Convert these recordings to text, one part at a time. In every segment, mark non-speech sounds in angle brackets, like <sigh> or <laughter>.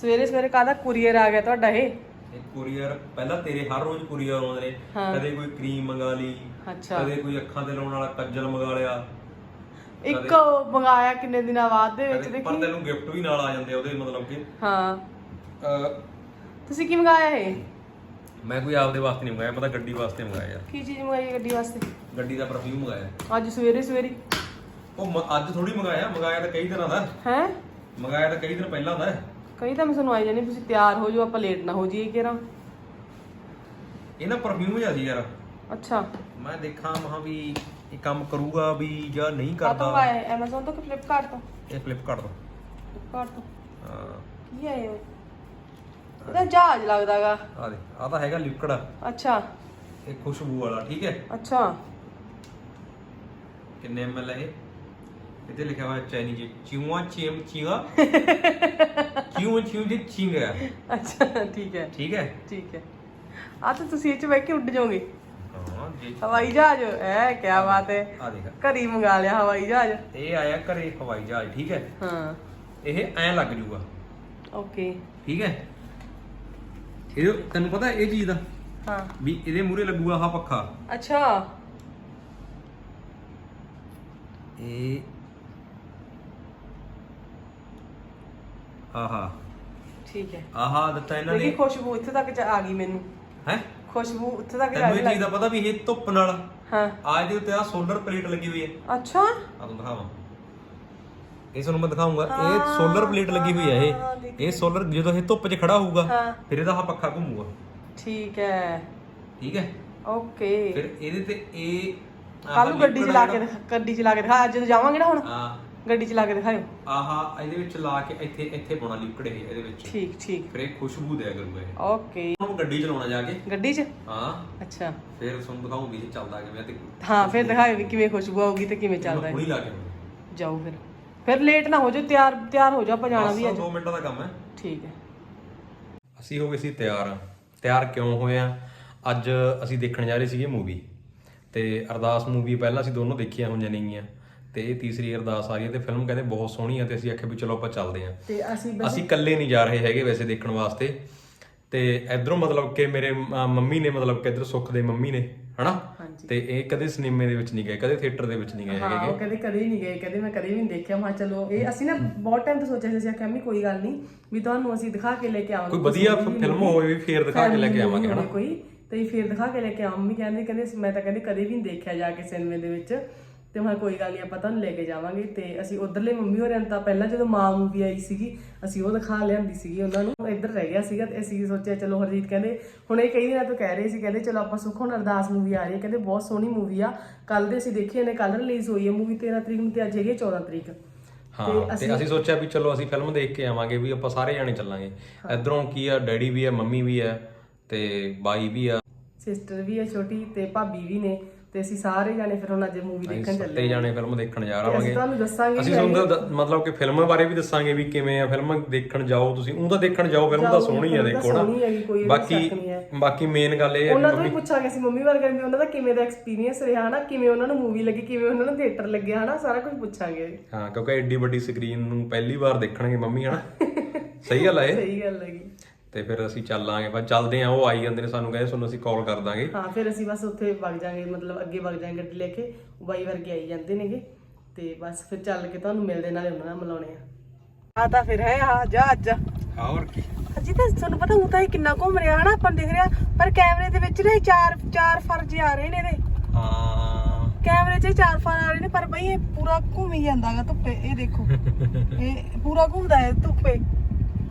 ਸਵੇਰੇ ਸਵੇਰੇ ਕਾਹਦਾ ਕੁਰੀਅਰ ਆ ਗਿਆ ਤੁਹਾਡਾ ਇਹ? ਇਹ ਕੁਰੀਅਰ ਪਹਿਲਾਂ ਤੇਰੇ ਹਰ ਰੋਜ਼ ਕੁਰੀਅਰ ਆਉਂਦੇ ਨੇ। ਹਾਂ। ਕਦੇ ਕੋਈ ਕਰੀਮ ਮੰਗਾ ਲਈ ਅੱਛਾ। ਕਦੇ ਕੋਈ ਅੱਖਾਂ ਤੇ ਲਾਉਣ ਵਾਲਾ ਕੱਜਲ ਮੰਗਾ ਲਿਆ। ਇੱਕ ਮੰਗਾਇਆ ਕਿੰਨੇ ਦਿਨਾਂ ਬਾਅਦ ਦੇ ਵਿੱਚ ਕਦੇ- ਪਰ ਦੇਖੀ ਤੈਨੂੰ ਗਿਫਟ ਵੀ ਨਾਲ ਆ ਜਾਂਦੇ ਆ ਉਹਦੇ ਮਤਲਬ ਕਿ। ਹਾਂ। ਅਹ, ਤੁਸੀਂ ਕੀ ਮੰਗਾਇਆ ਇਹ? ਮੈਂ ਕੋਈ ਆਪਦੇ ਵਾਸਤੇ ਨਹੀਂ ਮੰਗਾਇਆ ਪਤਾ ਗੱਡੀ ਵਾਸਤੇ ਮੰਗਾਇਆ ਯਾਰ। ਕੀ ਚੀਜ਼ ਮੰਗਾਈ ਹੈ ਗੱਡੀ ਵਾਸਤੇ? ਗੱਡੀ ਦਾ ਪਰਫਿਊਮ ਮੰਗਾਇਆ। ਅੱਜ ਸਵੇਰੇ ਸਵੇਰੇ? ਉਹ ਮ- ਅੱਜ ਥੋੜੀ ਮੰਗਾਇਆ ਮੰਗਾਇਆ ਤਾਂ ਕਈ ਦਿਨਾਂ ਦਾ। ਹੈ? ਮੰਗਾਇਆ ਤਾਂ ਕਈ ਦਿਨ ਪਹਿਲਾਂ ਦਾ। ਹੈ। ਕਈ ਤਾਂ ਮੈਂ ਤੁਹਾਨੂੰ ਆਈ ਜਾਨੀ ਤੁਸੀਂ ਤਿਆਰ ਹੋ ਜਾਓ ਆਪਾਂ ਲੇਟ ਨਾ ਹੋ ਜਾਈਏ ਕਿਰਾਂ ਇਹ ਨਾ ਪਰਫਿਊਮ ਜਿਹਾ ਸੀ ਯਾਰ। ਅੱਛਾ। ਮੈਂ ਦੇਖਾਂ ਮਹਾ ਵੀ ਇਹ ਕੰਮ ਕਰੂਗਾ ਵੀ ਜਾਂ ਨਹੀਂ ਕਰਦਾ। ਐਮਾਜ਼ਨ ਤੋਂ ਕਿ ਫਲਿੱਪਕਾਰਟ ਤੋਂ? ਇਹ ਫਲਿੱਪਕਾਰਟ ਤੋਂ। ਫਲਿੱਪਕਾਰਟ ਤੋਂ। ਹਾਂ। ਕੀ ਹੈ ਇਹ? ਇਹਦਾ ਜਹਾਜ਼ ਲੱਗਦਾਗਾ। ਆ ਦੇ ਆ ਤਾਂ ਹੈਗਾ ਲਿਕਵਿਡ ਅੱਛਾ। ਇਹ ਖੁਸ਼ਬੂ ਵਾਲਾ ਠੀਕ ਹੈ? ਅੱਛਾ। ਕਿੰਨੇ ਐਮਐਲ ਹੈ ਇਹ? ਇੱਥੇ ਲਿਖਿਆ ਹੋਇਆ ਚਾਈਨੀਜ਼ ਚਿਊਆ ਚੀਮ ਚੀਗਾ। ਚਿਊਆ ਚਿਊ ਦੀ ਚਿੰਗ ਹੈ ਅੱਛਾ ਠੀਕ ਹੈ। ਠੀਕ ਹੈ? ਠੀਕ ਹੈ। ਆ ਤਾਂ ਤੁਸੀਂ ਇਹ ਚ ਬਹਿ ਕੇ ਉੱਡ ਜਾਓਗੇ। ਹਾਂ ਜੀ ਹਵਾਈ ਜਹਾਜ਼ ਐ ਕੀ ਬਾਤ ਹੈ। ਆ ਦੇਖ। ਘਰੀ ਮੰਗਾ ਲਿਆ ਹਵਾਈ ਜਹਾਜ਼। ਇਹ ਆਇਆ ਘਰੇ ਹਵਾਈ ਜਹਾਜ਼ ਠੀਕ ਹੈ? ਹਾਂ। ਇਹ ਐਂ ਲੱਗ ਜੂਗਾ। ਓਕੇ। ਠੀਕ ਹੈ? ਇਹ ਤੈਨੂੰ ਪਤਾ ਇਹ ਚੀਜ਼ ਦਾ? ਹਾਂ। ਵੀ ਇਹਦੇ ਮੂਹਰੇ ਲੱਗੂਗਾ ਆਹ ਪੱਖਾ। ਅੱਛਾ। ਇਹ ਆਹਾ। ਠੀਕ ਹੈ। ਆਹਾ ਦਿੱਤਾ ਇਹਨਾਂ ਦੇਖੀ ਨੇ। ਖੁਸ਼ਬੂ ਇੱਥੇ ਤੱਕ ਚ ਆ ਗਈ ਮੈਨੂੰ। ਹੈ? ਖੁਸ਼ਬੂ ਉੱਥੇ ਤੱਕ ਤੈਨੂੰ ਜਾਣ ਇਹ ਚੀਜ਼ ਦਾ ਪਤਾ ਵੀ ਇਹ ਧੁੱਪ ਨਾਲ। ਹਾਂ। ਆ ਇਹਦੇ ਉੱਤੇ ਆ ਸੋਲਰ ਪਲੇਟ ਲੱਗੀ ਹੋਈ ਹੈ। ਅੱਛਾ। ਆ ਤੁਹਾਨੂੰ ਦਿਖਾਵਾਂ। ਇਹ ਤੁਹਾਨੂੰ ਮੈਂ ਦਿਖਾਉਂਗਾ। ਇਹ ਸੋਲਰ ਪਲੇਟ ਲੱਗੀ ਹੋਈ ਹੈ ਹਾਂ, ਇਹ ਦੇਖੀ। ਇਹ ਸੋਲਰ ਜਦੋਂ ਇਹ ਧੁੱਪ 'ਚ ਖੜਾ ਹੋਊਗਾ ਹਾਂ। ਫਿਰ ਇਹਦਾ ਆਹ ਪੱਖਾ ਘੁੰਮੂਗਾ। ਠੀਕ ਹੈ। ਠੀਕ ਹੈ? ਓਕੇ। ਫਿਰ ਇਹਦੇ ਤੇ ਇਹ ਕੱਲ ਨੂੰ ਗੱਡੀ ਚਲਾ ਕੇ ਦਿਖਾ- ਗੱਡੀ ਚਲਾ ਕੇ ਦਿਖਾ। ਜਦੋਂ ਜਾਵਾਂਗੇ ਨਾ ਹੁਣ। ਆ ਗੱਡੀ ਚਲਾ ਕੇ ਦਿਖਾਇਓ। ਆਹਾ ਇਹਦੇ ਵਿੱਚ ਲਾ ਕੇ ਇੱਥੇ ਇੱਥੇ ਪਾਉਣਾ ਲਿਕਵਿਡ ਇਹ ਇਹਦੇ ਵਿੱਚ। ਠੀਕ ਠੀਕ। ਫਿਰ ਇਹ ਖੁਸ਼ਬੂ ਦਿਆ ਕਰੂਗਾ ਇਹ। ਓਕੇ। ਹੁਣ ਗੱਡੀ ਚਲਾਉਣਾ ਜਾ ਕੇ। ਗੱਡੀ 'ਚ? ਹਾਂ। ਅੱਛਾ। ਫਿਰ ਤੁਹਾਨੂੰ ਦਿਖਾਉਂਗੀ ਇਹ ਚੱਲਦਾ ਕਿਵੇਂ ਤੇ ਹਾਂ ਫਿਰ ਦਿਖਾਇਓ ਵੀ ਕਿਵੇਂ ਖੁਸ਼ਬੂ ਆਊਗੀ ਤੇ ਕਿਵੇਂ ਚੱਲਦਾ ਹੈ ਹੁਣੀ ਲਾ ਕੇ ਆਉਣਾ। ਜਾਓ ਫਿਰ। ਫਿਰ ਲੇਟ ਨਾ ਹੋ ਜਾਓ ਤਿਆਰ ਤਿਆਰ ਹੋ ਜਾਓ ਆਪਾਂ ਜਾਣਾ ਵੀ ਬਸ ਅੱਜ। ਦੋ ਮਿੰਟਾਂ ਦਾ ਕੰਮ ਹੈ। ਠੀਕ ਹੈ। ਅਸੀਂ ਹੋ ਗਏ ਸੀ ਤਿਆਰ। ਤਿਆਰ ਕਿਉਂ ਹੋਏ ਆ? ਅੱਜ ਅਸੀਂ ਦੇਖਣ ਜਾ ਰਹੇ ਸੀਗੇ ਮੂਵੀ ਤੇ ਅਰਦਾਸ ਮੂਵੀ ਪਹਿਲਾਂ ਅਸੀਂ ਦੋਨੋਂ ਦੇਖੀਆਂ ਹੋਈਆਂ ਨੇਗੀਆਂ। ਤੇ ਇਹ ਤੀਸਰੀ ਅਰਦਾਸ ਆ ਰਹੀ ਹੈ ਤੇ ਫਿਲਮ ਕਹਿੰਦੇ ਬਹੁਤ ਸੋਹਣੀ ਆ ਤੇ ਅਸੀਂ ਆਖਿਆ ਵੀ ਚਲੋ ਆਪਾਂ ਚੱਲਦੇ ਆਂ ਤੇ ਅਸੀਂ ਅਸੀਂ ਇਕੱਲੇ ਨਹੀਂ ਜਾ ਰਹੇ ਹੈਗੇ ਵੈਸੇ ਦੇਖਣ ਵਾਸਤੇ। ਤੇ ਇਧਰੋਂ ਮਤਲਬ ਕਿ ਮੇਰੇ ਮੰਮੀ ਨੇ ਮਤਲਬ ਕਿ ਇਧਰ ਸੁੱਖ ਦੇ ਮੰਮੀ ਨੇ ਹਨਾ। ਤੇ ਇਹ ਕਦੇ ਸਿਨੇਮੇ ਦੇ ਵਿੱਚ ਨਹੀਂ ਗਏ ਕਦੇ ਥੀਏਟਰ ਦੇ ਵਿੱਚ ਨਹੀਂ ਗਏ ਹਾਂ ਹੈਗੇ। ਉਹ ਕਦੇ ਕਦੇ ਨਹੀਂ ਗਏ ਕਦੇ ਮੈਂ ਕਦੇ ਵੀ ਨਹੀਂ ਦੇਖਿਆ। ਮੈਂ ਕਿਹਾ ਚਲੋ ਇਹ ਅਸੀਂ ਨਾ ਬਹੁਤ ਟਾਈਮ ਤੋਂ ਸੋਚਿਆ ਸੀ ਅਸੀਂ ਆਖਿਆ ਵੀ ਕੋਈ ਗੱਲ ਨਹੀਂ ਵੀ ਤੁਹਾਨੂੰ ਅਸੀਂ ਦਿਖਾ ਕੇ ਲੈ ਕੇ ਆਵਾਂਗੇ ਕੋਈ ਵਧੀਆ ਫਿਲਮ ਹੋਵੇ ਵੀ ਫੇਰ ਦਿਖਾ ਕੇ ਲੈ ਕੇ ਆਵਾਂਗੇ ਹਨਾ? ਕੋਈ ਤੇ ਫਿਰ ਦਿਖਾ ਕੇ ਲੈ ਕੇ ਆਵਾਂ ਮੰਮੀ ਕਹਿੰਦੇ ਕਹਿੰਦੇ ਮੈਂ ਤਾਂ ਕਹਿੰਦੇ ਕਦੇ ਵੀ ਨਹੀਂ ਦੇਖਿਆ ਜਾ ਕੇ ਸਿਨੇਮੇ ਦੇ ਵਿੱਚ। ਤੇ ਮੈਂ ਕੋਈ ਗੱਲ ਨਹੀਂ ਆਪਾਂ ਤੁਹਾਨੂੰ ਲੈ ਕੇ ਜਾਵਾਂਗੇ। ਤੇ ਅਸੀਂ ਉਧਰਲੇ ਮੰਮੀ ਹੋਰਾਂ ਨੂੰ ਤਾਂ ਪਹਿਲਾਂ ਜਦੋਂ ਮਾਂ ਮੂਵੀ ਆਈ ਸੀਗੀ ਅਸੀਂ ਉਹ ਦਿਖਾ ਲਿਆਂਦੀ ਸੀਗੀ ਉਹਨਾਂ ਨੂੰ। ਇੱਧਰ ਰਹਿ ਗਿਆ ਸੀਗਾ ਤੇ ਅਸੀਂ ਸੋਚਿਆ ਚਲੋ ਹਰਜੀਤ ਕਹਿੰਦੇ ਹੁਣ ਇਹ ਕਈ ਦਿਨਾਂ ਤੋਂ ਕਹਿ ਰਹੇ ਸੀ ਕਹਿੰਦੇ ਚਲੋ ਆਪਾਂ ਸੁੱਖ ਹੁਣ ਅਰਦਾਸ ਮੂਵੀ ਆ ਰਹੀ ਹੈ। ਕਹਿੰਦੇ ਬਹੁਤ ਸੋਹਣੀ ਮੂਵੀ ਆ। ਕੱਲ ਦੇ ਅਸੀਂ ਦੇਖੀ ਨੇ ਕੱਲ ਰਿਲੀਜ਼ ਹੋਈ ਹੈ ਮੂਵੀ 13 ਤਰੀਕ ਨੂੰ ਤੇ ਅੱਜ ਹੈਗੀ ਹੈ 14 ਤਰੀਕ। ਹਾਂ ਤੇ ਅਸੀਂ ਸੋਚਿਆ ਵੀ ਚਲੋ ਅਸੀਂ ਫਿਲਮ ਦੇਖ ਕੇ ਆਵਾਂਗੇ ਵੀ ਆਪਾਂ ਸਾਰੇ ਜਾਣੇ ਚੱਲਾਂਗੇ। ਇਧਰੋਂ ਕੀ ਆ ਡੈਡੀ ਵੀ ਆ ਮੰਮੀ ਵੀ ਆ ਤੇ ਬਾਈ ਵੀ ਆ। ਸਿਸਟਰ ਵੀ ਹੈ ਛੋਟੀ ਤੇ ਭਾਬੀ ਵੀ ਨੇ। ਤੇ ਅਸੀਂ ਸਾਰੇ ਜਾਣੇ ਫਿਰ ਹੁਣ ਅੱਜ ਮੂਵੀ ਦੇਖਣ ਚੱਲੇ ਸੱਤੇ ਜਾਣੇ ਫਿਲਮ ਦੇਖਣ ਜਾ ਤੇ ਅਸੀਂ ਰਹਾਂਗੇ ਤੁਹਾਨੂੰ ਦੱਸਾਂਗੇ ਅਸੀਂ ਤੁਹਾਨੂੰ ਦ- ਮਤਲਬ ਕਿ ਫਿਲਮ ਬਾਰੇ ਵੀ ਦੱਸਾਂਗੇ ਵੀ ਕਿਵੇਂ ਆ ਫਿਲਮ ਦੇਖਣ ਜਾਓ ਤੁਸੀਂ। ਉਹ ਤਾਂ ਦੇਖਣ ਜਾਓ ਫਿਲਮ ਤਾਂ ਸੋਹਣੀ ਆ ਦੇਖੋ ਨਾ। ਸੋਹਣੀ ਹੈਗੀ ਕੋਈ ਇਹਦੇ ਬਾਕੀ ਸ਼ੱਕ ਨਹੀਂ ਹੈ। ਬਾਕੀ ਮੇਨ ਗੱਲ ਇਹ ਹੈ ਉਹਨਾਂ ਤੋਂ ਵੀ ਪੁੱਛਾਂਗੇ ਅਸੀਂ ਮੰਮੀ ਵਰਗੇ ਵੀ ਉਹਨਾਂ ਦਾ ਕਿਵੇਂ ਦਾ ਐਕਸਪੀਰੀਅੰਸ ਰਿਹਾ ਹਨਾ ਕਿਵੇਂ ਉਹਨਾਂ ਨੂੰ ਮੂਵੀ ਲੱਗੀ ਕਿਵੇਂ ਉਹਨਾਂ ਨੂੰ ਥੀਏਟਰ ਲੱਗਿਆ ਹਨਾ ਸਾਰਾ ਕੁਝ ਪੁੱਛਾਂਗੇ। ਹਾਂ ਕਿਉਂਕਿ ਐਡੀ ਵੱਡੀ ਸਕਰੀਨ ਨੂੰ ਪਹਿਲੀ ਵਾਰ ਦੇਖਣਗੇ ਮੰਮੀ ਹਨਾ। ਸਹੀ ਗੱਲ ਆ ਇਹ। ਸਹੀ ਗੱਲ ਹੈਗੀ। ਤੇ ਫਿਰ ਅਸੀਂ ਚੱਲਾਂਗੇ ਬਸ ਚੱਲਦੇ ਆ ਉਹ ਆਈ ਜਾਂਦੇ ਨੇ ਸਾਨੂੰ ਕਹਿੰਦੇ ਤੁਹਾਨੂੰ ਅਸੀਂ ਕਾਲ ਕਰ ਦਾਂਗੇ। ਹਾਂ ਫਿਰ ਅਸੀਂ ਬਸ ਉੱਥੇ ਵਗ ਜਾਾਂਗੇ ਮਤਲਬ ਅੱਗੇ ਵਗ ਜਾਾਂਗੇ ਗੱਡੀ ਲੈ ਕੇ ਉਹ ਬਾਈ ਵਰਗੇ ਆਈ ਜਾਂਦੇ ਨੇਗੇ। ਤੇ ਬਸ ਫਿਰ ਚੱਲ ਕੇ ਤੁਹਾਨੂੰ ਮਿਲਦੇ ਨਾਲੇ ਉਹਨਾਂ ਨਾਲ ਮਿਲਾਉਣੇ ਆ। ਆ ਤਾਂ ਫਿਰ ਹੈ ਆ ਜਾ ਅੱਜ। ਹੋਰ ਕੀ? ਅਜੀ ਤਾਂ ਤੁਹਾਨੂੰ ਪਤਾ ਉਹ ਤਾਂ ਇਹ ਕਿੰਨਾ ਘੁੰਮ ਰਿਹਾ ਹਨਾ? ਆਪਾਂ ਦਿਖ ਰਿਹਾ ਪਰ ਕੈਮਰੇ ਦੇ ਵਿੱਚ ਨਾ ਚਾਰ ਚਾਰ ਫਰਜ ਆ ਰਹੇ ਨੇ ਇਹਦੇ। ਹਾਂ। ਕੈਮਰੇ 'ਚ ਚਾਰ ਫਰ ਆ ਰਹੇ ਨੇ ਪਰ ਬਈ ਇਹ ਪੂਰਾ ਘੁੰਮ ਹੀ ਜਾਂਦਾਗਾ ਧੁੱਪੇ ਇਹ ਦੇਖੋ। <laughs> ਇਹ ਪੂਰਾ ਘੁੰਮਦਾ ਹੈ ਧੁੱਪੇ।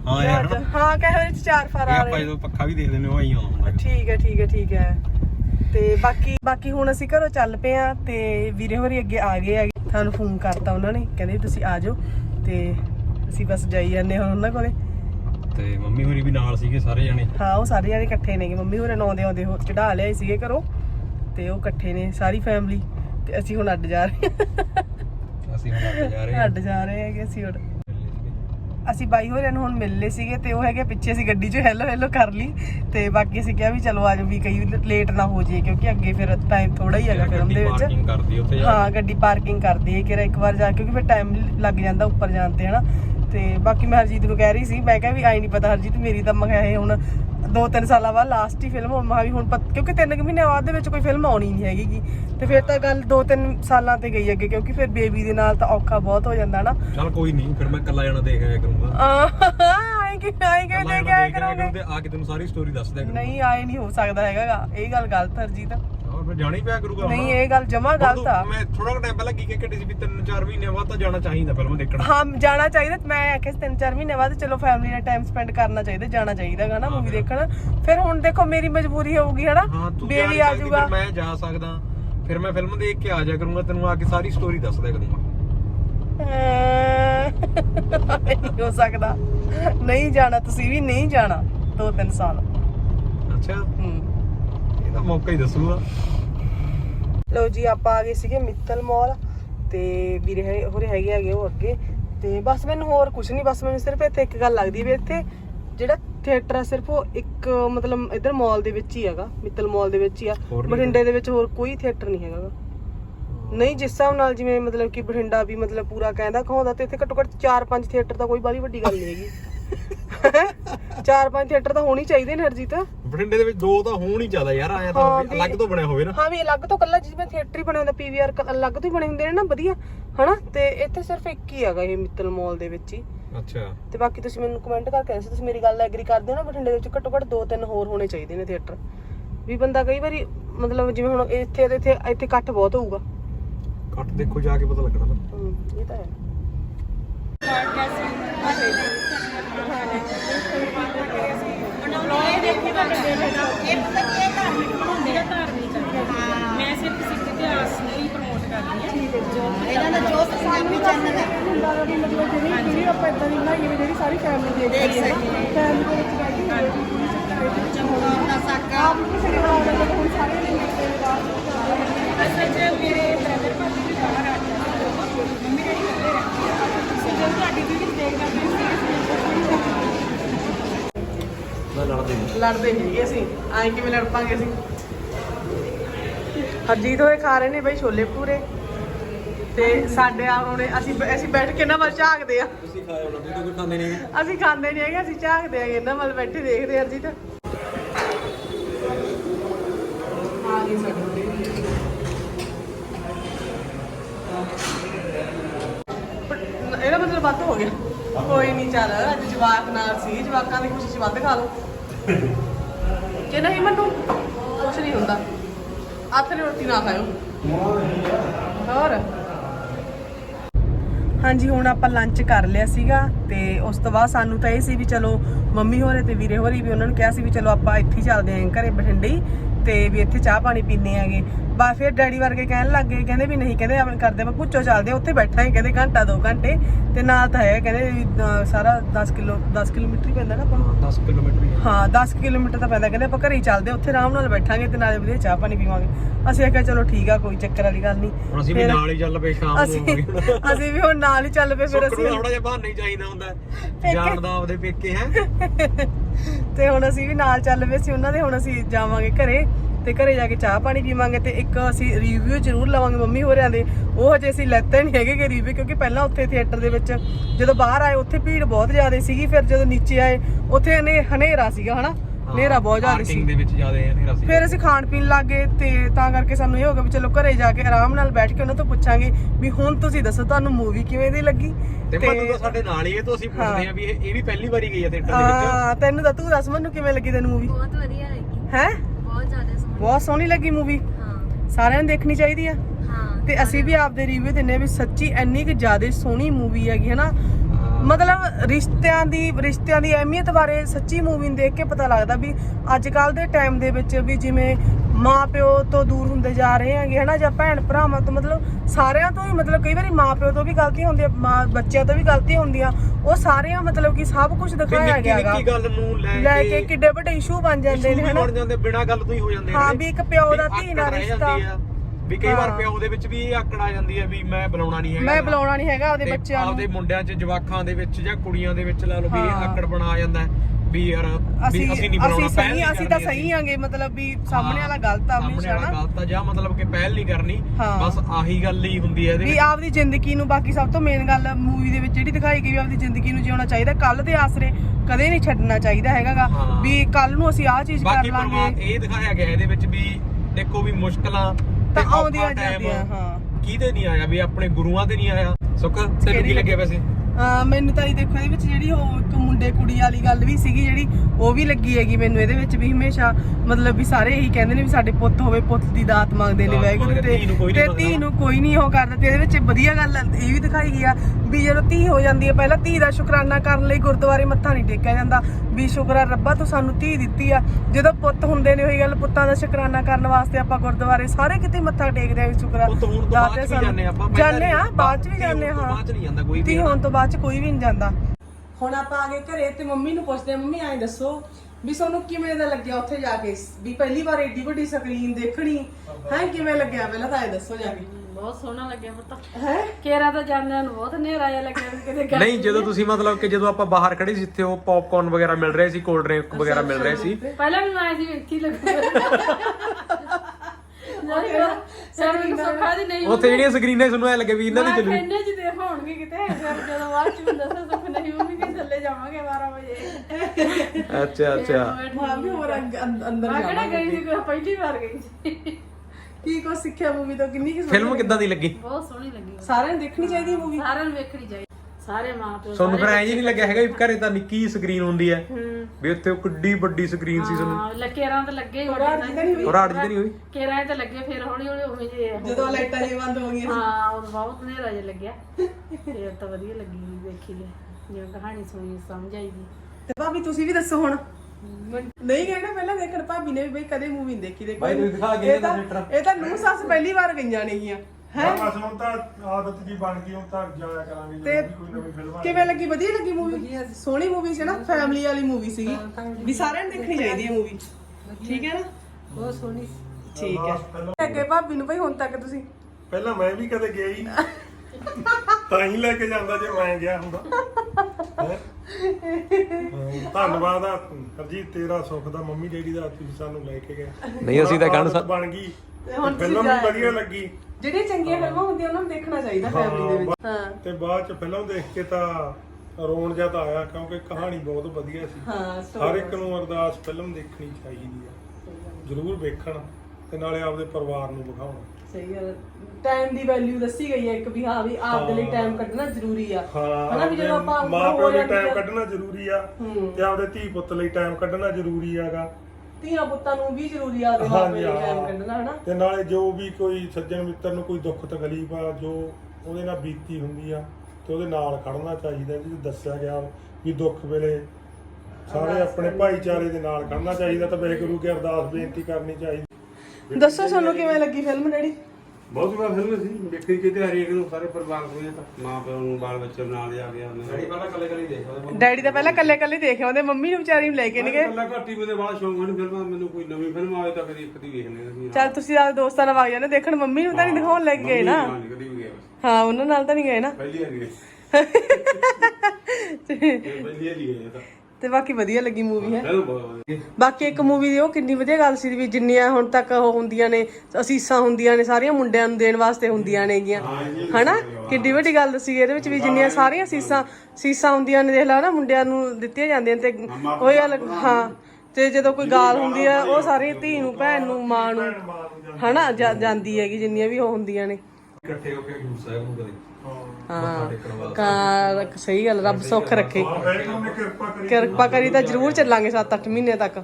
ਹਾਂ ਯਾਰ। ਹਾਂ ਕੈਮਰੇ 'ਚ ਚਾਰ ਫਰ ਇਹ ਆ ਆਪਾਂ ਰਹੇ। ਜਦੋਂ ਪੱਖਾ ਵੀ ਦੇਖਦੇ ਨੇ ਉਹ ਆਈ ਆਉਂਦਾ ਠੀਕ ਹੈ ਠੀਕ ਹੈ ਠੀਕ ਹੈ। ਤੇ ਬਾਕੀ ਬਾਕੀ ਹੁਣ ਅਸੀਂ ਘਰੋਂ ਚੱਲ ਪਏ ਆ ਤੇ ਵੀਰੇ ਹੋਰੀ ਅੱਗੇ ਆ ਗਏ ਆ ਤੁਹਾਨੂੰ ਫੋਨ ਕਰਤਾ ਉਹਨਾਂ ਨੇ ਕਹਿੰਦੇ ਵੀ ਤੁਸੀਂ ਆ ਜਾਓ ਤੇ ਅਸੀਂ ਬਸ ਜਾਈ ਜਾਂਦੇ ਹੁਣ ਉਹਨਾਂ ਕੋਲੇ। ਤੇ ਮੰਮੀ ਹੋਰੀ ਵੀ ਨਾਲ ਸੀਗੇ ਸਾਰੇ ਜਣੇ। ਹਾਂ ਉਹ ਸਾਰੇ ਜਾਣੇ ਇਕੱਠੇ ਨੇਗੇ। ਮੰਮੀ ਹੋਰਾਂ ਨੂੰ ਆਉਂਦੇ ਆਉਂਦੇ ਉਹ ਚੜਾ ਲਿਆਏ ਸੀਗੇ ਘਰੋਂ ਤੇ ਉਹ ਇਕੱਠੇ ਨੇ ਸਾਰੀ ਫੈਮਿਲੀ ਤੇ ਅਸੀਂ ਹੁਣ ਅੱਡ ਜਾ ਰਹੇ ਅਸੀਂ ਹੁਣ ਅੱਗੇ ਜਾ ਰਹੇ ਹਾਂ। ਅੱਡ ਜਾ ਰਹੇ ਹੈਗੇ ਅਸੀਂ ਹੁਣ। ਅਸੀਂ ਬਾਈ ਹੋਰਾਂ ਨੂੰ ਹੁਣ ਮਿਲ ਲਏ ਸੀਗੇ ਤੇ ਉਹ ਹੈਗੇ ਪਿੱਛੇ ਅਸੀਂ ਗੱਡੀ 'ਚ ਹੈਲੋ ਹੈਲੋ ਕਰ ਲਈ ਤੇ ਬਾਕੀ ਅਸੀਂ ਕਿਹਾ ਵੀ ਚਲੋ ਆਜੋ ਵੀ ਕਈ ਲੇਟ ਨਾ ਹੋ ਜਾਈਏ ਕਿਉਂਕਿ ਅੱਗੇ ਫਿਰ ਟਾਈਮ ਥੋੜਾ ਹੀ ਹੈਗਾ ਫਿਲਮ ਦੇ ਵਿੱਚ। ਪਾਰਕਿੰਗ ਕਰਦੀ ਉੱਥੇ ਜਾ ਹਾਂ ਗੱਡੀ ਪਾਰਕਿੰਗ ਕਰਦੀ ਹੈ ਕਿ ਇੱਕ ਵਾਰ ਜਾ ਕੇ ਕਿਉਂਕਿ ਫਿਰ ਟਾਈਮ ਲੱਗ ਜਾਂਦਾ ਉੱਪਰ ਜਾਣ ਤੇ ਹਨਾ। ਤੇ ਬਾਕੀ ਮੈਂ ਹਰਜੀਤ ਨੂੰ ਕਹਿ ਰਹੀ ਸੀ ਮੈਂ ਕਿਹਾ ਵੀ ਆਈ ਨਹੀਂ ਪਤਾ ਹਰਜੀਤ ਮੇਰੀ ਤਾਂ ਮੈਂ ਕਿਹਾ ਇਹ ਹੁਣ ਦੋ ਤਿੰਨ ਸਾਲਾਂ ਬਾਅਦ ਲਾਸਟ ਹੀ ਫਿਲਮ ਮਾ ਵੀ ਹੁਣ ਪਤ- ਕਿਉਂਕਿ ਤਿੰਨ ਕੁ ਮਹੀਨੇ ਬਾਅਦ ਦੇ ਵਿੱਚ ਕੋਈ ਫਿਲਮ ਆਉਣੀ ਨਹੀਂ ਹੈਗੀ ਗੀ। ਤੇ ਫਿਰ ਤਾਂ ਗੱਲ ਦੋ ਤਿੰਨ ਸਾਲਾਂ ਤੇ ਗਈ ਅੱਗੇ ਕਿਉਂਕਿ ਫਿਰ ਬੇਬੀ ਦੇ ਨਾਲ ਤਾਂ ਔਖਾ ਬਹੁਤ ਹੋ ਜਾਂਦਾ ਨਾ। ਚੱਲ ਕੋਈ ਨਹੀਂ ਫਿਰ ਮੈਂ ਇਕੱਲਾ ਜਾਣਾ ਦੇਖ ਆਇਆ ਕਰੂੰਗਾ। ਆਏ ਕਿ ਆਏ ਕਿ ਇਕੱਲਾ ਦੇਖ ਜਾਣਾ ਆਇਆ ਦੇਖ ਆਇਆ ਕਰੂੰ ਕਰੋਗੇ? ਤੇ ਆ ਕੇ ਤੈਨੂੰ ਸਾਰੀ ਸਟੋਰੀ ਦੱਸ ਦਿਆ ਕਰੂੰਗਾ। ਨਹੀਂ ਆਏ ਨਹੀਂ ਹੋ ਸਕਦਾ ਹੈਗਾ ਗਾ। ਇਹ ਗੱਲ ਗਲਤ ਹਰਜੀਤ। ਹੋਰ ਫਿਰ ਜਾਣਾ ਪਿਆ ਕਰੂਗਾ। ਨਹੀਂ ਇਹ ਗੱਲ ਜਮਾ ਗਲਤ ਆ। ਮੈਂ ਥੋੜਾ ਟਾਈਮ ਪਹਿਲਾਂ ਕੀ ਕਹਿ ਕੇ ਸੀ ਵੀ 3-4 ਮਹੀਨੇ ਬਾਅਦ ਤਾਂ ਜਾਣਾ ਚਾਹੀਦਾ ਫਿਲਮ ਦੇਖਣ। ਹਾਂ ਜਾਣਾ ਚਾਹੀਦਾ ਮੈਂ ਆਖਿਆ ਸੀ ਤਿੰਨ ਚਾਰ ਮਹੀਨੇ ਬਾਅਦ ਚਲੋ ਫੈਮਿਲੀ ਨਾਲ ਟਾਈਮ ਸਪੈਂਡ ਕਰਨਾ ਚਾਹੀਦਾ ਜਾਣਾ ਚਾਹੀਦਾ ਗਾ ਨਾ ਮੂਵੀ ਦੇਖਣ। ਫਿਰ ਹੁਣ ਦੇਖੋ ਮੇਰੀ ਮਜਬੂਰੀ ਹੋਊਗੀ ਹਨਾ? ਬੇਬੀ ਆ ਜਾਊਗਾ ਮੈਂ ਜਾ ਸਕਦਾ। ਫਿਰ ਮੈਂ ਫਿਲਮ ਦੇਖ ਕੇ ਆ ਜਾ ਕਰੂੰਗਾ ਤੈਨੂੰ ਆ ਕੇ ਸਾਰੀ ਸਟੋਰੀ ਦੱਸ ਦਿਆ ਕਰੂੰਗਾ। ਨਹੀਂ ਹੋ ਸਕਦਾ। ਨਹੀਂ ਜਾਣਾ ਤੁਸੀਂ ਵੀ ਨਹੀਂ ਜਾਣਾ ਦੋ ਤਿੰਨ ਸਾਲ। ਅੱਛਾ। ਹੂੰ। ਇਹ ਤਾਂ ਮੌਕਾ ਹੀ ਦੱਸੂਗਾ। ਲੋ ਜੀ ਆਪਾਂ ਆ ਗਏ ਸੀਗੇ ਮਿੱਤਲ ਮਾਲ ਤੇ ਵੀਰੇ ਹੈ ਹੋਰੇ ਹੈਗੇ ਹੈਗੇ ਉਹ ਅੱਗੇ। ਤੇ ਬਸ ਮੈਨੂੰ ਹੋਰ ਕੁਝ ਨਹੀਂ ਬਸ ਮੈਨੂੰ ਸਿਰਫ ਇੱਥੇ ਇੱਕ ਗੱਲ ਲੱਗਦੀ ਵੀ ਇੱਥੇ ਜਿਹੜਾ ਥੀਏਟਰ ਆ ਸਿਰਫ ਉਹ ਇੱਕ ਮਤਲਬ ਇੱਧਰ ਮਾਲ ਦੇ ਵਿੱਚ ਹੀ ਹੈਗਾ ਮਿੱਤਲ ਮਾਲ ਦੇ ਵਿੱਚ ਹੀ ਆ। ਬਠਿੰਡੇ ਦੇ ਵਿੱਚ ਹੋਰ ਕੋਈ ਥੀਏਟਰ ਨਹੀਂ ਹੈਗਾ। ਨਹੀਂ ਜਿਸ ਹਿਸਾਬ ਨਾਲ ਜਿਵੇਂ ਮਤਲਬ ਕਿ ਬਠਿੰਡਾ ਵੀ ਮਤਲਬ ਪੂਰਾ ਕਹਿੰਦਾ ਕਹਾਉਂਦਾ ਤੇ ਇੱਥੇ ਘੱਟੋ ਘੱਟ 4-5 ਥੀਏਟਰ ਤਾਂ ਕੋਈ ਬਾਲੀ ਵੱਡੀ ਗੱਲ ਨਹੀਂ ਹੈਗੀ। <laughs> 4-5 ਥੀਏਟਰ ਤਾਂ ਹੋਣੀ ਚਾਹੀਦੇ ਨੇ ਹਰਜੀਤ। ਬਠਿੰਡੇ ਦੇ ਵਿੱਚ ਦੋ ਤਾਂ ਹੋਣ ਹੀ ਜ਼ਿਆਦਾ ਯਾਰ ਆਇਆ ਹਾਂ, ਤਾਂ ਵੀ- ਅਲੱਗ ਤੋਂ ਬਣਿਆ ਹੋਵੇ ਨਾ। ਹਾਂ ਵੀ ਅਲੱਗ ਤੋਂ ਕੱਲਾ ਜਿਵੇਂ ਥੀਏਟਰ ਹੀ ਬਣਿਆ ਹੁੰਦਾ ਪੀਵੀਆਰ ਅਲੱਗ ਤੋਂ ਹੀ ਬਣੇ ਹੁੰਦੇ ਨੇ ਨਾ ਵਧੀਆ ਹਨਾ? ਤੇ ਇੱਥੇ ਸਿਰਫ ਇੱਕ ਹੀ ਹੈਗਾ ਇਹ ਮਿੱਤਲ ਮਾਲ ਦੇ ਵਿੱਚ ਹੀ। ਅੱਛਾ। ਤੇ ਬਾਕੀ ਤੁਸੀਂ ਮੈਨੂੰ ਕਮੈਂਟ ਕਰਕੇ ਦੱਸੋ ਤੁਸੀਂ ਮੇਰੀ ਗੱਲ ਐਗਰੀ ਕਰਦੇ ਹੋ ਨਾ ਬਠਿੰਡੇ ਦੇ ਵਿੱਚ ਘੱਟੋ ਘੱਟ ਦੋ ਤਿੰਨ ਹੋਰ ਹੋਣੇ ਚਾਹੀਦੇ ਨੇ ਥੀਏਟਰ ਵੀ ਬੰਦਾ ਕਈ ਵਾਰੀ ਮਤਲਬ ਜਿਵੇਂ ਹੁਣ ਇੱਥੇ ਤੇ ਇੱਥੇ ਇੱਥੇ ਇਕੱਠ ਬਹੁਤ ਹੋਊਗਾ। ਕੱਟ ਦੇਖੋ ਜਾ ਕੇ ਪਤਾ ਲੱਗਣਾ ਨਾ। ਹਮ, ਇਹ ਤਾਂ ਹੈ। ਮੈਂ ਸਿਰਫ ਸਿੱਖ ਇਤਿਹਾਸ ਨੂੰ ਹੀ ਪ੍ਰਮੋਟ ਕਰਦੀ ਹਾਂ। ਇਹਨਾਂ ਦਾ ਜੋ ਪੰਜਾਬੀ ਚੈਨਲ ਹੈ ਹੁੰਦਾ ਵੀ ਮਤਲਬ ਜਿਹੜੀ ਜਿਹੜੀ ਆਪਾਂ ਇਦਾਂ ਦੀ ਬਣਾਈ ਹੋਈ ਜਿਹੜੀ ਸਾਰੀ ਫੈਮਿਲੀ ਦੇਖ ਦੇਖ ਸਕਦੀ ਹੈ। ਫੈਮਿਲੀ ਦੇ ਵਿੱਚ ਬੈਠ ਕੇ ਚੰਗਾ ਦਾ ਸਾਕਾ। ਆਪ ਨੂੰ ਕਿਸੇ ਬਣਾ ਲੈਂਦੇ ਹੁਣ ਸਾਰੇ ਨੇ ਮਿਲ ਕੇ ਬਾਅਦ ਅਸਲ 'ਚ ਮੇਰੇ ਬ੍ਰਦਰ ਭਾਬੀ ਵੀ ਬਾਹਰ ਆ ਜਾਂਦੇ ਮੰਮੀ ਡੈਡੀ ਇਕੱਲੇ ਰਹਿੰਦੇ ਆ। ਸੋ ਜਦੋਂ ਤੁਹਾਡੀ ਵੀਡੀਓ ਦੇਖ ਕਰਦੇ ਨਾ ਲੜਦੇ ਨਹੀਂ। ਲੜਦੇ ਨਹੀਂ ਹੈਗੇ ਅਸੀਂ। ਐਂ ਕਿਵੇਂ ਲੜ ਪਾਂਗੇ ਅਸੀਂ? ਹਰਜੀਤ ਹੋਏ ਖਾ ਰਹੇ ਨੇ ਬਈ ਛੋਲੇ ਭਟੂਰੇ। ਤੇ ਸਾਡੇ ਆ ਹੁਣੇ ਅਸੀਂ ਅਸੀਂ ਬੈਠ ਕੇ ਵੱਲ ਝਾਕਦੇ ਆ। ਤੁਸੀਂ ਖਾਏ ਹੋਣਾ ਤੁਸੀਂ ਕੋਈ ਖਾਂਦੇ ਨਹੀਂ ਅਸੀਂ ਖਾਂਦੇ ਨਹੀਂ ਹੈਗੇ ਅਸੀਂ ਝਾਕਦੇ ਹੈਗੇ ਇਹਨਾਂ ਵੱਲ ਬੈਠੇ ਦੇਖਦੇ ਆ ਹਰਜੀਤ। ਆ ਗਈ ਸਾਡੇ ਪਰ ਇਹਦਾ ਮਤਲਬ ਵੱਧ ਹੋ ਗਿਆ। ਕੋਈ ਨਹੀਂ ਚੱਲ ਅੱਜ ਜਵਾਕ ਨਾਲ ਸੀ ਜਵਾਕਾਂ ਦੀ ਖੁਸ਼ੀ ਚ ਵੱਧ ਖਾ ਲਓ। ਜੇ ਨਹੀਂ ਮੈਨੂੰ, ਕੁਛ ਨਹੀਂ ਹੁੰਦਾ। ਆਥਰੇ ਰੋਟੀ ਨਾ ਖਾਇਓ। ਹੋਰ? ਹਾਂਜੀ, ਹੁਣ ਆਪਾਂ ਲੰਚ ਕਰ ਲਿਆ ਸੀਗਾ ਤੇ ਉਸ ਤੋਂ ਬਾਅਦ ਸਾਨੂੰ ਤਾਂ ਇਹ ਸੀ ਵੀ ਚਲੋ ਮੰਮੀ ਹੋਰੇ ਤੇ ਵੀਰੇ ਹੋਰੀ ਵੀ ਉਹਨਾਂ ਨੂੰ ਕਿਹਾ ਸੀ ਵੀ ਚਲੋ ਆਪਾਂ ਇੱਥੇ ਚੱਲਦੇ ਆਂ ਘਰੇ ਬਠਿੰਡੇ ਤੇ ਵੀ ਇੱਥੇ ਚਾਹ ਪਾਣੀ ਪੀਂਦੇ ਆਂਗੇ ਬਾ ਫਿਰ ਡੈਡੀ ਵਰਗੇ ਕਹਿਣ ਲੱਗ ਗਏ ਕਹਿੰਦੇ ਵੀ ਨਹੀਂ ਕਹਿੰਦੇ ਆਪਣੇ ਕਰਦੇ ਆਪਾਂ ਪੁੱਛੋ ਚੱਲਦੇ ਉੱਥੇ ਬੈਠਾਂਗੇ ਕਹਿੰਦੇ ਘੰਟਾ ਦੋ ਘੰਟੇ ਤੇ ਨਾਲ ਤਾਂ ਹੈ ਕਹਿੰਦੇ ਸਾਰਾ 10 ਕਿਲੋ 10 ਕਿਲੋਮੀਟਰ ਹੀ ਪੈਂਦਾ ਨਾ ਆਪਾਂ ਨੂੰ। 10 ਕਿਲੋਮੀਟਰ ਹੀ ਹਾਂ। 10 ਕਿਲੋਮੀਟਰ ਤਾਂ ਪੈਂਦਾ ਕਹਿੰਦੇ ਆਪਾਂ ਘਰੇ ਹੀ ਚੱਲਦੇ ਉੱਥੇ ਆਰਾਮ ਨਾਲ ਬੈਠਾਂਗੇ ਤੇ ਨਾਲੇ ਵਧੀਆ ਚਾਹ ਪਾਣੀ ਪੀਵਾਂਗੇ। ਅਸੀਂ ਆਖਿਆ ਚਲੋ ਠੀਕ ਆ ਕੋਈ ਚੱਕਰ ਵਾਲੀ ਗੱਲ ਨਹੀਂ। ਹੁਣ ਅਸੀਂ ਵੀ ਨਾਲ ਹੀ ਚੱਲ ਪਏ ਸ਼ਾਮ ਨੂੰ <laughs> ਅਸੀਂ ਵੀ ਹੁਣ ਨਾਲ ਹੀ ਚੱਲ ਪਏ ਫਿਰ ਅਸੀਂ ਥੋੜਾ ਜਿਹਾ ਬਹਾਨਾ ਹੀ ਚਾਹੀਦਾ ਹੁੰਦਾ ਜਾਣ ਦਾ ਆਪਦੇ ਪੇਕੇ ਹੈ? <laughs> ਤੇ ਹੁਣ ਅਸੀਂ ਵੀ ਨਾਲ ਚੱਲ ਪਏ ਸੀ, ਉਹਨਾਂ ਦੇ ਹੁਣ ਅਸੀਂ ਜਾਵਾਂਗੇ ਘਰੇ ਤੇ ਘਰੇ ਜਾ ਕੇ ਚਾਹ ਪਾਣੀ ਪੀਵਾਂਗੇ ਤੇ ਇੱਕ ਅਸੀਂ ਰਿਵਿਊ ਜ਼ਰੂਰ ਲਵਾਂਗੇ ਮੰਮੀ ਹੋਰਿਆਂ ਦੇ। ਉਹ ਹਜੇ ਅਸੀਂ ਲੈਤੇ ਨਹੀਂ ਹੈਗੇ ਕਿ ਰਿਵਿਊ ਕਿਉਂਕਿ ਪਹਿਲਾਂ ਉੱਥੇ ਥੀਏਟਰ ਦੇ ਵਿੱਚ ਜਦੋਂ ਬਾਹਰ ਆਏ, ਉੱਥੇ ਭੀੜ ਬਹੁਤ ਜ਼ਿਆਦਾ ਸੀਗੀ, ਫਿਰ ਜਦੋਂ ਨੀਚੇ ਆਏ, ਉੱਥੇ ਹਨੇ ਹਨੇਰਾ ਸੀਗਾ, ਹਨਾ? ਹਨੇਰਾ ਬਹੁਤ ਜ਼ਿਆਦਾ ਸੀ। ਪਾਰਕਿੰਗ ਦੇ ਵਿੱਚ ਜ਼ਿਆਦਾ ਹਨੇਰਾ ਸੀ। ਫਿਰ ਅਸੀਂ ਖਾਣ ਪੀਣ ਲੱਗ ਗਏ ਤੇ ਤਾਂ ਕਰਕੇ ਸਾਨੂੰ ਇਹ ਹੋ ਗਿਆ ਵੀ ਚਲੋ ਘਰੇ ਜਾ ਕੇ ਆਰਾਮ ਨਾਲ ਬੈਠ ਕੇ ਉਹਨਾਂ ਤੋਂ ਪੁੱਛਾਂਗੇ ਵੀ ਹੁਣ ਤੁਸੀਂ ਦੱਸੋ ਤੁਹਾਨੂੰ ਮੂਵੀ ਕਿਵੇਂ ਦੀ ਲੱਗੀ? ਤੇ ਮਧੂ ਤਾਂ ਸਾਡੇ ਨਾਲ ਹੀ ਹੈ ਤੋਂ ਅਸੀਂ ਪੁੱਛਦੇ ਆ ਵੀ ਇਹ ਇਹ ਵੀ ਪਹਿਲੀ ਵਾਰੀ ਗਈ ਹੈ ਥੀਏਟਰ ਦੇ ਵਿੱਚ। ਹਾਂ ਤੈਨੂੰ ਤਾਂ ਤੂੰ ਦੱਸ ਮੈਨੂੰ ਕਿਵੇਂ ਲੱਗੀ ਤੈਨੂੰ ਮੂਵੀ ਬਹੁਤ ਵਧੀਆ ਲੱਗੀ। ਹੈ? ਬਹੁਤ ਜ਼ਿਆਦਾ ਸੋਹਣੀ ਬਹੁਤ ਸੋਹਣੀ ਲੱਗੀ ਮੂਵੀ ਹਾਂ। ਸਾਰਿਆਂ ਨੂੰ ਦੇਖਣੀ ਚਾਹੀਦੀ ਆ। ਹਾਂ ਤੇ ਅਸੀਂ ਵੀ ਆਪਦੇ ਰਿਵਿਊ ਦਿੰਨੇ ਆ ਵੀ ਸੱਚੀ ਇੰਨੀ ਕਿ ਜ਼ਿਆਦਾ ਸੋਹਣੀ ਮੂਵੀ ਹੈਗੀ ਹੈ ਨਾ ਹਾਂ। ਮਤਲਬ ਰਿਸ਼ਤਿਆਂ ਦੀ ਰਿਸ਼ਤਿਆਂ ਦੀ ਅਹਿਮੀਅਤ ਬਾਰੇ ਸੱਚੀ ਮੂਵੀ ਦੇਖ ਕੇ ਪਤਾ ਲੱਗਦਾ ਵੀ ਅੱਜ ਕੱਲ ਦੇ ਟਾਈਮ ਦੇ ਵਿੱਚ ਵੀ ਜਿਵੇਂ ਮਾਂ ਪਿਓ ਤੋਂ ਦੂਰ ਹੁੰਦੇ ਜਾ ਰਹੇ ਹੈਗੇ ਹਨਾ ਜਾਂ ਭੈਣ ਭਰਾਵਾਂ ਤੋਂ ਮਤਲਬ ਸਾਰਿਆਂ ਤੋਂ ਹੀ ਮਤਲਬ ਕਈ ਵਾਰੀ ਮਾਂ ਪਿਓ ਤੋਂ ਵੀ ਗਲਤੀਆਂ ਹੁੰਦੀਆਂ ਮਾਂ ਬੱਚਿਆਂ ਤੋਂ ਵੀ ਗਲਤੀਆਂ ਹੁੰਦੀਆਂ ਉਹ ਸਾਰਿਆਂ ਮਤਲਬ ਕਿ ਸਭ ਕੁਝ ਦਿਖਾਇਆ ਗਿਆ ਹੈਗਾ ਨਿੱਕੀ ਗੱਲ ਨੂੰ ਲੈ ਕੇ ਕਿੱਡੇ ਵੱਡੇ ਇਸ਼ੂ ਬਣ ਜਾਂਦੇ ਨੇ ਹਨਾ ਬਣ ਜਾਂਦੇ ਬਿਨਾਂ ਗੱਲ ਤੋਂ ਹੀ ਹੋ ਜਾਂਦੇ ਹਾਂ, ਨੇ। ਵੀ ਇੱਕ ਪਿਓ ਦਾ ਧੀ ਨਾਲ ਰਿਸ਼ਤਾ। ਵੀ ਕਈ ਵਾਰ ਹਾਂ। ਪਿਓ ਦੇ ਵਿੱਚ ਵੀ ਇਹ ਆਕੜ ਆ ਜਾਂਦੀ ਹੈ ਵੀ ਮੈਂ ਬੁਲਾਉਣਾ ਨਹੀਂ ਹੈਗਾ ਮੈਂ ਬੁਲਾਉਣਾ ਨਹੀਂ ਹੈਗਾ ਉਹਦੇ ਤੇ ਬੱਚਿਆਂ ਆਪਦੇ ਨੂੰ ਮੁੰਡਿਆਂ 'ਚ ਜਵਾਕਾਂ ਦੇ ਵਿੱਚ ਜਾਂ ਕੁੜੀਆਂ ਦੇ ਵਿੱਚ ਲਾ ਲਓ ਵੀ ਇਹ ਹਾਂ। ਆਕੜ ਬਣਾ ਜਾਂਦਾ ਹੈ ਵੀ ਯਾਰ ਵੀ ਅਸੀਂ ਅਸੀਂ ਨਹੀਂ ਬਣਾਉਣਾ ਅਸੀਂ ਪਹਿਲ ਸਹੀ ਨਹੀਂ ਅਸੀਂ ਤਾਂ ਕਰਨੀ ਸਹੀ ਆਂਗੇ ਮਤਲਬ ਵੀ ਸਾਹਮਣੇ ਵਾਲਾ ਗਲਤ ਆ ਸਾਹਮਣੇ ਹਮੇਸ਼ਾ ਵਾਲਾ ਨਾ ਗਲਤ ਆ ਜਾਂ ਮਤਲਬ ਕਿ ਪਹਿਲ ਨਹੀਂ ਕਰਨੀ ਹਾਂ। ਬਸ ਆਹੀ ਗੱਲ ਹੀ ਹੁੰਦੀ ਹੈ ਇਹਦੇ ਵੀ ਵਿੱਚ ਆਪਦੀ ਜ਼ਿੰਦਗੀ ਨੂੰ ਬਾਕੀ ਸਭ ਤੋਂ ਮੇਨ ਗੱਲ ਮੂਵੀ ਦੇ ਵਿੱਚ ਜਿਹੜੀ ਦਿਖਾਈ ਗਈ ਵੀ ਆਪਦੀ ਜ਼ਿੰਦਗੀ ਨੂੰ ਜਿਉਣਾ ਚਾਹੀਦਾ ਕੱਲ ਦੇ ਆਸਰੇ ਕਦੇ ਨਹੀਂ ਛੱਡਣਾ ਚਾਹੀਦਾ ਹੈਗਾਗਾ ਹਾਂ। ਵੀ ਕੱਲ ਨੂੰ ਅਸੀਂ ਆਹ ਚੀਜ਼ ਕਰ ਬਾਕੀ ਪਰਮਾਤਮਾ ਲਾਂਗੇ ਇਹ ਦਿਖਾਇਆ ਗਿਆ ਇਹਦੇ ਵਿੱਚ ਵੀ ਦੇਖੋ ਵੀ ਮੁਸ਼ਕਲਾਂ ਤਾਂ ਔਖਾ ਆਉਂਦੀਆਂ time ਜਾਂਦੀਆਂ ਹਾਂ। ਕਿਹਦੇ ਨਹੀਂ ਆਇਆ ਵੀ ਆਪਣੇ ਗੁਰੂਆਂ ਤੇ ਨਹੀਂ ਆਇਆ? ਸੁੱਖ ਤੈਨੂੰ ਕੀ ਲੱਗਿਆ ਵੈਸੇ? ਅਹ ਮੈਨੂੰ ਤਾਂ ਇਹ ਦੇਖੋ ਇਹਦੇ ਵਿੱਚ ਜਿਹੜੀ ਉਹ ਇੱਕ ਮੁੰਡੇ ਕੁੜੀ ਵਾਲੀ ਗੱਲ ਵੀ ਸੀਗੀ ਜਿਹੜੀ ਉਹ ਵੀ ਲੱਗੀ ਹੈਗੀ ਮੈਨੂੰ ਇਹਦੇ ਵਿੱਚ ਵੀ ਹਮੇਸ਼ਾ ਮਤਲਬ ਵੀ ਸਾਰੇ ਇਹੀ ਕਹਿੰਦੇ ਨੇ ਵੀ ਸਾਡੇ ਪੁੱਤ ਹੋਵੇ ਪੁੱਤ ਦੀ ਦਾਤ ਮੰਗਦੇ ਨੇ ਦਾਤ ਵਾਹਿਗੁਰੂ ਮੰਗਦੇ, ਤੇ ਧੀ ਨੂੰ ਕੋਈ ਨਹੀਂ ਤੇ ਧੀ ਮੰਗਦਾ। ਨੂੰ ਕੋਈ ਨਹੀਂ ਉਹ ਕਰਦਾ ਤੇ ਇਹਦੇ ਵਿੱਚ ਵਧੀਆ ਗੱਲ ਇਹ ਵੀ ਦਿਖਾਈ ਗਈ ਆ ਵੀ ਜਦੋਂ ਧੀ ਹੋ ਜਾਂਦੀ ਹੈ ਪਹਿਲਾਂ ਧੀ ਦਾ ਸ਼ੁਕਰਾਨਾ ਕਰਨ ਲਈ ਗੁਰਦੁਆਰੇ ਮੱਥਾ ਨਹੀਂ ਟੇਕਿਆ ਜਾਂਦਾ। ਵੀ ਸ਼ੁਕਰ ਰੱਬਾ ਤੂੰ ਸਾਨੂੰ ਧੀ ਦਿੱਤੀ ਆ। ਜਦੋਂ ਪੁੱਤ ਹੁੰਦੇ ਨੇ ਉਹੀ ਗੱਲ ਪੁੱਤਾਂ ਦਾ ਸ਼ੁਕਰਾਨਾ ਕਰਨ ਵਾਸਤੇ ਆਪਾਂ ਗੁਰਦੁਆਰੇ ਸਾਰੇ ਕਿਤੇ ਮੱਥਾ ਟੇਕਦੇ ਆ ਵੀ ਸ਼ੁਕਰ ਆ। ਉਹ ਤੋਂ ਹੁਣ ਤੋਂ ਦਾਤੇ ਬਾਅਦ ਚ ਵੀ ਸਾਨੂੰ- ਜਾਂਦੇ ਆਪਾਂ ਪਹਿਲਾਂ ਜਾਂਦੇ ਆ ਬਾਅਦ ਚ ਵੀ ਜਾਂਦੇ ਹਾਂ ਬਾਅਦ ਚ ਨਹੀਂ ਜਾਂਦਾ ਕੋਈ ਵੀ ਧੀ ਹੋਣ ਤੋਂ ਬਾਅਦ ਚ ਕੋਈ ਵੀ ਨਹੀਂ ਜਾਂਦਾ। ਹੁਣ ਆਪਾਂ ਆ ਗਏ ਘਰੇ ਤੇ ਮੰਮੀ ਨੂੰ ਪੁੱਛਦੇ ਆ ਮੰਮੀ ਐਂ ਦੱਸੋ ਵੀ ਤੁਹਾਨੂੰ ਕਿਵੇਂ ਦਾ ਲੱਗਿਆ ਉੱਥੇ ਜਾ ਕੇ? ਵੀ ਪਹਿਲੀ ਵਾਰ ਏਡੀ ਵੱਡੀ ਸਕਰੀਨ ਦੇਖਣੀ। ਹੈ ਕਿਵੇਂ ਲੱਗਿਆ? ਪਹਿਲਾਂ ਤਾਂ ਇਹ ਦੱਸੋ ਜਾ ਕੇ। ਬਹੁਤ ਸੋਹਣਾ ਲੱਗਿਆ ਪੁੱਤ। ਹੈ? ਕੇਰਾ ਤਾਂ ਜਾਂਦਿਆਂ ਨੂੰ ਬਹੁਤ ਹਨੇਰਾ ਜਿਹਾ ਲੱਗਿਆ ਵੀ ਕਿਤੇ ਨਹੀਂ ਜਦੋਂ ਤੁਸੀਂ ਮਤਲਬ ਕਿ ਜਦੋਂ ਆਪਾਂ ਬਾਹਰ ਖੜੇ ਸੀ ਜਿੱਥੇ ਉਹ ਪੌਪਕਾਰਨ ਵਗੈਰਾ ਮਿਲ ਰਹੇ ਸੀ ਕੋਲਡ ਡਰਿੰਕ ਵਗੈਰਾ ਮਿਲ ਰਹੇ ਸੀ। ਪਹਿਲਾਂ ਵੀ ਮੈਂ ਸੀ ਇੱਥੇ ਹੀ ਲੱਗੂਗਾ <laughs> ਸਰ ਮੈਨੂੰ ਸੌਖਾ ਦੀ ਨਹੀਂ ਉੱਥੇ ਜਿਹੜੀਆਂ ਸਕਰੀਨਾਂ ਸੀ, ਤੁਹਾਨੂੰ ਐ ਲੱਗੇ ਵੀ ਇਹਨਾਂ ਦੀ ਚੱਲੂ। ਇੰਨੇ ਚ ਦੇਖ ਹੋਣਗੇ ਕਿਤੇ। ਫਿਰ ਜਦੋਂ ਬਾਅਦ ਚ ਬੰਦਾ ਸੁੱਖ ਨਹੀਂ ਮੰਮੀ ਕਿ ਥੱਲੇ ਜਾਵਾਂਗੇ 12 ਵਜੇ। ਅੱਛਾ ਅੱਛਾ। ਹਾਂ ਵੀ ਹੋਰ ਅੰਗ- ਅੰਦ- ਅੰਦਰ ਮੈਂ ਕਿਹੜਾ ਜਾਵਾਂਗੇ ਗਈ ਸੀ ਪਹਿਲੀ ਵਾਰ ਗਈ ਸੀ। ਕੀ ਕੁਛ ਸਿੱਖਿਆ ਮੂਵੀ ਤੋਂ? ਕਿੰਨੀ ਕੁ ਫਿਲਮ ਕਿੱਦਾਂ ਦੀ ਲੱਗੀ? ਬਹੁਤ ਸੋਹਣੀ ਲੱਗੀ। ਸਾਰਿਆਂ ਨੂੰ ਦੇਖਣੀ ਚਾਹੀਦੀ ਹੈ ਮੂਵੀ ਸਾਰਿਆਂ ਨੂੰ ਵੇਖਣੀ ਚਾਹੀਦੀ। ਸਾਰੇ ਮਾਂ ਪਿਓ ਤੁਹਾਨੂੰ ਫਿਰ ਐਂ ਜੀ ਨਹੀਂ ਲੱਗਿਆ ਹੈਗਾ ਵੀ ਘਰੇ ਤਾਂ ਨਿੱਕੀ ਸਕਰੀਨ ਹੁੰਦੀ ਹੈ। ਵੀ ਉੱਥੇ ਕਿੱਡੀ ਵੱਡੀ ਸਕਰੀਨ ਸੀ ਤੁਹਾਨੂੰ। ਹਾਂ ਲੱਕੇਰਾਂ ਤਾਂ ਲੱਗੇ ਹੀ ਰਾਤ ਦੀ ਤਾਂ। ਨਹੀਂ ਹੋਈ? ਹੋਰ ਆੜ ਜੀ ਤਾਂ ਨਹੀਂ ਹੋਈ? ਕੇਰਾਂ ਤਾਂ ਲੱਗੇ ਫਿਰ ਹੌਲੀ ਹੌਲੀ ਉਵੇਂ ਜੇ ਜਦੋਂ ਲਾਈਟਾਂ ਜਿਹੀਆਂ ਬੰਦ ਹੋ ਗਈਆਂ। ਹਾਂ ਉਹ ਬਹੁਤ ਹਨੇਰਾ ਜਿਹਾ ਲੱਗਿਆ। ਫਿਰ ਤਾਂ ਵਧੀਆ ਲੱਗੀ ਦੇਖੀ ਲੈ ਜਿਵੇਂ ਕਹਾਣੀ ਸੁਣੀ ਸਮਝ ਆਈ ਦੀ ਤੇ ਭਾਬੀ ਤੁਸੀਂ ਵੀ ਦੱਸੋ ਹੁਣ। ਨਹੀਂ ਕਹਿਣਾ ਪਹਿਲਾਂ ਦੇਖਣ ਭਾਬੀ ਨੇ ਵੀ ਬਈ ਕਦੇ ਮੂਵੀ ਨਹੀਂ ਦੇਖੀ ਦੇਖੋ ਬਾਈ ਦਿਖਾ ਕੇ ਇਹ ਤਾਂ ਇਹ ਤਾਂ ਨੂੰ ਸੱਸ ਪਹਿਲੀ ਵਾਰ ਗਈਆਂ ਨੇਗੀਆਂ ਹੈ? ਬਸ ਹੁਣ ਤਾਂ ਆਦਤ ਜੀ ਬਣ ਗਈ ਹੁਣ ਤਾਂ ਜਾਇਆ ਕਰਾਂਗੇ ਤੇ ਜਦੋਂ ਵੀ ਕੋਈ ਨਵੀਂ ਫਿਲਮ ਆ ਕਿਵੇਂ ਲੱਗੀ? ਵਧੀਆ ਲੱਗੀ ਮੂਵੀ ਸੋਹਣੀ ਮੂਵੀ ਸੀ ਨਾ ਫੈਮਿਲੀ ਵਾਲੀ ਮੂਵੀ ਸੀਗੀ। ਵੀ ਸਾਰਿਆਂ ਨੂੰ ਦੇਖਣੀ ਚਾਹੀਦੀ ਹੈ ਮੂਵੀ ਠੀਕ ਹੈ ਨਾ? ਬਹੁਤ ਸੋਹਣੀ। ਠੀਕ ਹੈ। ਅੱਗੇ ਭਾਬੀ ਨੂੰ ਬਈ ਹੁਣ ਤੱਕ ਤੁਸੀਂ। ਪਹਿਲਾਂ ਮੈਂ ਵੀ ਕਦੇ ਗਿਆ ਹੀ ਨਹੀਂ। ਤਾਂ ਹੀ ਲੈ ਕੇ ਜਾਂਦਾ ਜੇ ਮੈਂ ਗਿਆ ਹੁੰਦਾ। ਹੈਂ? ਹਾਂ, ਧੰਨਵਾਦ ਆ ਹਰਜੀਤ ਤੇਰਾ ਸੁੱਖ ਦਾ ਮੰਮੀ ਡੈਡੀ ਦਾ ਤੁਸੀਂ ਸਾਨੂੰ ਲੈ ਕੇ ਗਏ। ਨਹੀਂ ਅਸੀਂ ਤਾਂ ਕਹਿਣ ਆਦਤ ਬਣ ਗਈ। ਤੇ ਹੁਣ ਫਿਲਮ ਵੀ ਵਧੀਆ ਲੱਗੀ। ਜਿਹੜੀਆਂ ਚੰਗੀਆਂ ਫਿਲਮਾਂ ਹੁੰਦੀਆਂ ਉਹਨਾਂ ਨੂੰ ਦੇਖਣਾ ਚਾਹੀਦਾ ਫੈਮਿਲੀ ਦੇ ਵਿੱਚ। ਹਾਂ। ਤੇ ਬਾਅਦ ਚ ਫਿਲਮ ਦੇਖ ਕੇ ਤਾਂ ਰੋਣ ਜਿਹਾ ਤਾਂ ਆਇਆ ਕਿਉਂਕਿ ਕਹਾਣੀ ਬਹੁਤ ਵਧੀਆ ਸੀ। ਹਾਂ ਹਰ ਇੱਕ ਨੂੰ ਅਰਦਾਸ ਫਿਲਮ ਦੇਖਣੀ ਚਾਹੀਦੀ ਆ। ਜ਼ਰੂਰ ਵੇਖਣ ਤੇ ਨਾਲੇ ਆਪਦੇ ਪਰਿਵਾਰ ਨੂੰ ਵਿਖਾਉਣ। ਸਹੀ ਗੱਲ। ਟਾਈਮ ਦੀ ਵੈਲਿਊ ਦੱਸੀ ਗਈ ਹੈ ਇੱਕ ਵੀ ਹਾਂ ਵੀ ਆਪਦੇ ਲਈ ਟਾਈਮ ਕੱਢਣਾ ਜ਼ਰੂਰੀ ਆ। ਹਨਾ ਵੀ ਜਦੋਂ ਆਪਾਂ ਮਾਂ ਪਿਓ ਲਈ ਟਾਈਮ ਕੱਢਣਾ ਜ਼ਰੂਰੀ ਆ। ਤੇ ਆਪਦੇ ਧੀ ਪੁੱਤ ਲਈ ਟਾਈਮ ਕੱਢਣਾ ਜ਼ਰੂਰੀ ਆਗਾ। ਧੀਆਂ ਪੁੱਤਾਂ ਨੂੰ ਵੀ ਜ਼ਰੂਰੀ ਆ ਆਪਦੇ ਲਈ ਟਾਈਮ ਕੱਢਣਾ ਹਨਾ? ਤੇ ਨਾਲੇ ਜੋ ਵੀ ਕੋਈ ਸੱਜਣ ਮਿੱਤਰ ਨੂੰ ਕੋਈ ਦੁੱਖ ਤਕਲੀਫ ਆ ਜੋ ਉਹਦੇ ਨਾਲ ਬੀਤੀ ਹੁੰਦੀ ਆ ਤੇ ਉਹਦੇ ਨਾਲ ਖੜਨਾ ਚਾਹੀਦਾ ਜਿਹਦੇ ਦੱਸਿਆ ਗਿਆ ਵੀ ਦੁੱਖ ਵੇਲੇ ਸਾਰੇ ਆਪਣੇ ਭਾਈਚਾਰੇ ਦੇ ਨਾਲ ਖੜਨਾ ਚਾਹੀਦਾ ਤੇ ਵਾਹਿਗੁਰੂ ਕੇ ਅਰਦਾਸ ਬੇਨਤੀ ਕਰਨੀ ਚਾਹੀਦੀ। ਦੱਸੋ ਸਾਨੂੰ ਕਿਵੇਂ ਲੱਗੀ ਫਿਲਮ ਡੈਡੀ? ਬਹੁਤ ਵਾਰ ਫਿਲਮ ਸੀ ਦੇਖੀ ਕਿਤੇ ਹਰੇਕ ਨੂੰ ਸਾਰੇ ਪਰਿਵਾਰ ਨੂੰ ਤਾਂ ਮਾਂ ਪਿਓ ਨੂੰ ਬਾਲ ਬੱਚੇ ਨੂੰ ਨਾਲ ਜਾ ਕੇ ਆਉਂਦੇ ਪਹਿਲਾਂ ਕੱਲੇ ਕੱਲੇ ਦੇਖਦੇ ਡੈਡੀ ਤਾਂ ਪਹਿਲਾਂ ਕੱਲੇ ਕੱਲੇ ਦੇਖੇ ਆਉਂਦੇ ਮੰਮੀ ਨੂੰ ਵਿਚਾਰੀ ਨੂੰ ਲੈ ਕੇ ਨਹੀਂ ਗਏ। ਪਹਿਲਾਂ ਘੱਟ ਹੀ ਮੇਰੇ ਬਾਅਦ ਸ਼ੌਂਕ ਨਹੀਂ ਫਿਲਮਾਂ ਮੈਨੂੰ ਕੋਈ ਨਵੀਂ ਫਿਲਮ ਆਵੇ ਤਾਂ ਕਦੀ ਇੱਕ ਦੀ ਵੇਖ ਲੈਂਦੇ ਸੀ। ਚੱਲ ਤੁਸੀਂ ਆਪ ਦੋਸਤਾਂ ਨਾਲ ਵਗ ਜਾਂਦੇ ਦੇਖਣ ਮੰਮੀ ਨੂੰ ਤਾਂ ਨਹੀਂ ਦਿਖਾਉਣ ਲੱਗ ਗਏ ਨਾ। ਹਾਂ ਉਹਨਾਂ ਨਾਲ ਤਾਂ ਨਹੀਂ ਗਏ ਨਾ। ਪਹਿਲੀ ਵਾਰ ਗਏ। <laughs> ਪਹਿਲੀ ਵਾਰ ਗਏ ਤਾਂ ਬਾਕੀ ਵਧੀਆ ਲੱਗੀ ਮੂਵੀ ਹੈ। ਫਿਲਮ ਬਹੁਤ ਵਧੀਆ। ਬਾਕੀ ਇੱਕ ਮੂਵੀ ਦੀ ਉਹ ਕਿੰਨੀ ਵਧੀਆ ਗੱਲ ਸੀ ਵੀ ਜਿੰਨੀਆਂ ਹੁਣ ਤੱਕ ਉਹ ਹੁੰਦੀਆਂ ਨੇ ਅਸੀਸਾਂ ਹੁੰਦੀਆਂ ਨੇ ਸਾਰੀਆਂ ਮੁੰਡਿਆਂ ਨੂੰ ਦੇਣ ਵਾਸਤੇ ਹੁੰਦੀਆਂ ਨੇਗੀਆਂ ਹਨਾ? ਕਿੰਨੀ ਵੱਡੀ ਗੱਲ ਦੱਸੀ ਇਹਦੇ ਵਿੱਚ ਵੀ ਜਿੰਨੀਆਂ ਸਾਰੀਆਂ ਸੀਸਾਂ ਸੀਸਾਂ ਹੁੰਦੀਆਂ ਨੇ ਦੇਖ ਲਾ ਨਾ ਮੁੰਡਿਆਂ ਨੂੰ ਦਿੱਤੀਆਂ ਜਾਂਦੀਆਂ ਤੇ ਉਹ ਗੱਲ ਹਾਂ ਤੇ ਜਦੋਂ ਕੋਈ ਗਾਲ ਹੁੰਦੀ ਆ ਉਹ ਸਾਰੀ ਧੀ ਨੂੰ ਭੈਣ ਨੂੰ ਮਾਂ ਨੂੰ ਹਨਾ? ਜਾਂਦੀ ਹੈਗੀ ਜਿੰਨੀਆਂ ਵੀ ਉਹ ਹੁੰਦੀਆਂ ਨੇ। ਇਕੱਠੇ ਹੋ ਕੇ ਹਜੂਰ ਸਾਹਿਬ ਨੂੰ ਕਦੇ ਹਾਂ। ਕਾ ਸਹੀ ਗੱਲ ਰੱਬ ਸੁੱਖ ਰੱਖੇ। ਕਿਰਪਾ ਕਰੀ ਤਾਂ ਜ਼ਰੂਰ ਚੱਲਾਂਗੇ 7-8 ਮਹੀਨੇ ਤੱਕ।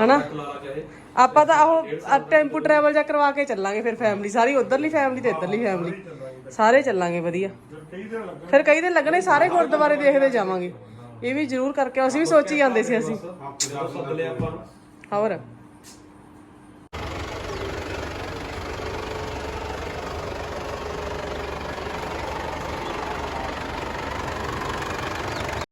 ਹਨਾ? ਆਪਾਂ ਤਾਂ ਉਹ ਟੈਂਪੂ ਟਰੈਵਲ ਜਾਂ ਕਰਵਾ ਕੇ ਚੱਲਾਂਗੇ ਫਿਰ ਫੈਮਿਲੀ ਸਾਰੀ ਉਧਰਲੀ ਫੈਮਿਲੀ ਤੇ ਇੱਧਰਲੀ ਫੈਮਿਲੀ ਸਾਰੇ ਚੱਲਾਂਗੇ ਵਧੀਆ। ਫਿਰ ਕਈ ਦਿਨ ਲੱਗਣੇ ਸਾਰੇ ਗੁਰਦੁਆਰੇ ਦੇਖਦੇ ਜਾਵਾਂਗੇ। ਇਹ ਵੀ ਜ਼ਰੂਰ ਕਰਕੇ ਅਸੀਂ ਵੀ ਸੋਚੀ ਜਾਂਦੇ ਸੀ ਅਸੀਂ। ਹੋਰ?